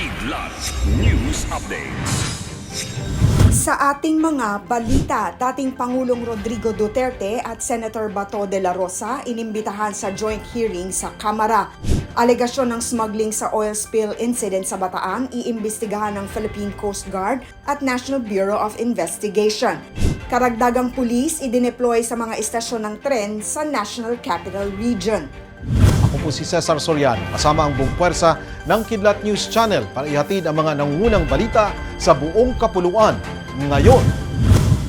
Kidlat News Updates. Sa ating mga balita, dating Pangulong Rodrigo Duterte at Senator Bato de la Rosa inimbitahan sa joint hearing sa Kamara. Alegasyon ng smuggling sa oil spill incident sa Bataan iimbestigahan ng Philippine Coast Guard at National Bureau of Investigation. Karagdagang pulis idineploy sa mga istasyon ng tren sa National Capital Region. Po si Cesar Soriano, kasama ang buong puwersa ng Kidlat News Channel para ihatid ang mga nangungunang balita sa buong kapuluan. Ngayon,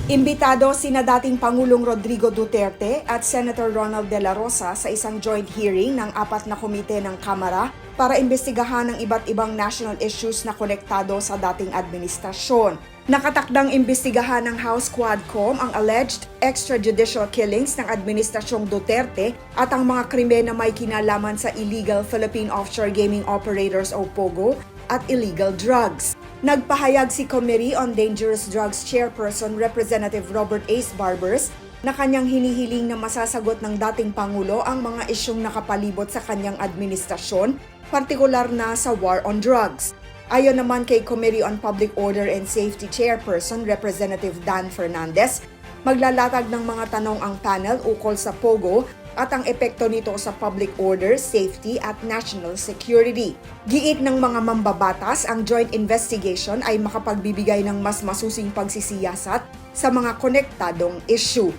Imbitado sina dating Pangulong Rodrigo Duterte at Senator Ronald De La Rosa sa isang joint hearing ng apat na komite ng Kamara para imbestigahan ang iba't ibang national issues na konektado sa dating administrasyon. Nakatakdang imbestigahan ng House Quadcom ang alleged extrajudicial killings ng Administrasyong Duterte at ang mga krimen na may kinalaman sa illegal Philippine Offshore Gaming Operators o POGO at illegal drugs. Nagpahayag si Committee on Dangerous Drugs Chairperson Representative Robert Ace Barbers na kanyang hinihiling na masasagot ng dating Pangulo ang mga isyong nakapalibot sa kanyang administrasyon, partikular na sa war on drugs. Ayon naman kay Committee on Public Order and Safety Chairperson Representative Dan Fernandez, maglalatag ng mga tanong ang panel ukol sa POGO at ang epekto nito sa public order, safety at national security. Giit ng mga mambabatas, ang joint investigation ay makapagbibigay ng mas masusing pagsisiyasat sa mga konektadong issue.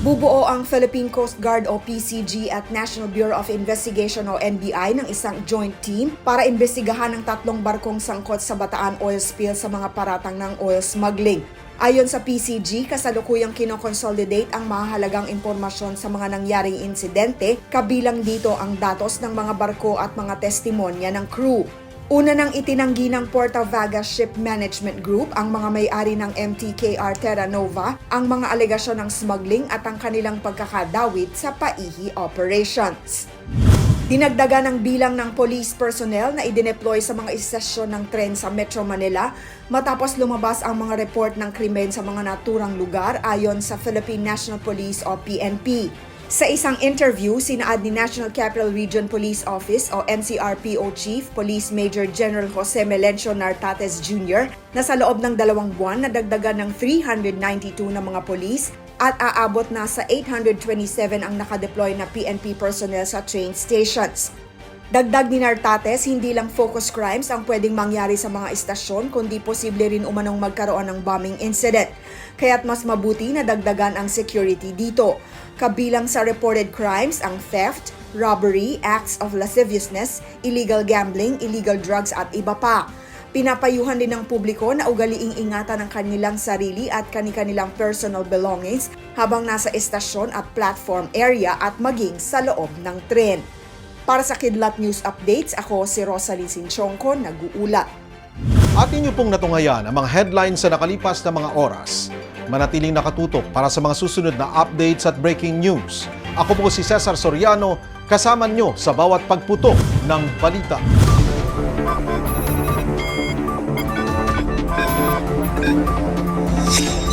Bubuo ang Philippine Coast Guard o PCG at National Bureau of Investigation o NBI ng isang joint team para imbestigahan ang tatlong barkong sangkot sa Bataan oil spill sa mga paratang ng oil smuggling. Ayon sa PCG, kasalukuyang kinoconsolidate ang mahalagang impormasyon sa mga nangyaring insidente, kabilang dito ang datos ng mga barko at mga testimonya ng crew. Una nang itinanggi ng Porta Vaga Ship Management Group ang mga may-ari ng MTKR Terra Nova ang mga alegasyon ng smuggling at ang kanilang pagkakadawit sa paihi operations. Dinagdagan ang bilang ng police personnel na idineploy sa mga istasyon ng tren sa Metro Manila matapos lumabas ang mga report ng krimen sa mga naturang lugar ayon sa Philippine National Police o PNP. Sa isang interview, sinaad ni National Capital Region Police Office o NCRPO Chief Police Major General Jose Melencio Nartates Jr. na sa loob ng dalawang buwan nadagdagan ng 392 na mga polis at aabot na sa 827 ang nakadeploy na PNP personnel sa train stations. Dagdag ni Nartates, hindi lang focus crimes ang pwedeng mangyari sa mga istasyon kundi posible rin umanong magkaroon ng bombing incident. Kaya't mas mabuti na dagdagan ang security dito. Kabilang sa reported crimes ang theft, robbery, acts of lasciviousness, illegal gambling, illegal drugs at iba pa. Pinapayuhan din ng publiko na ugaliing ingatan ang kanilang sarili at kani-kanilang personal belongings habang nasa estasyon at platform area at maging sa loob ng tren. Para sa Kidlat News Updates, ako si Rosalie Sinchonko, nag-uulat. atin niyo pong natungayan ang mga headlines sa nakalipas na mga oras. Manatiling nakatutok para sa mga susunod na updates at breaking news. Ako po si Cesar Soriano, kasama niyo sa bawat pagputok ng balita. Thank you.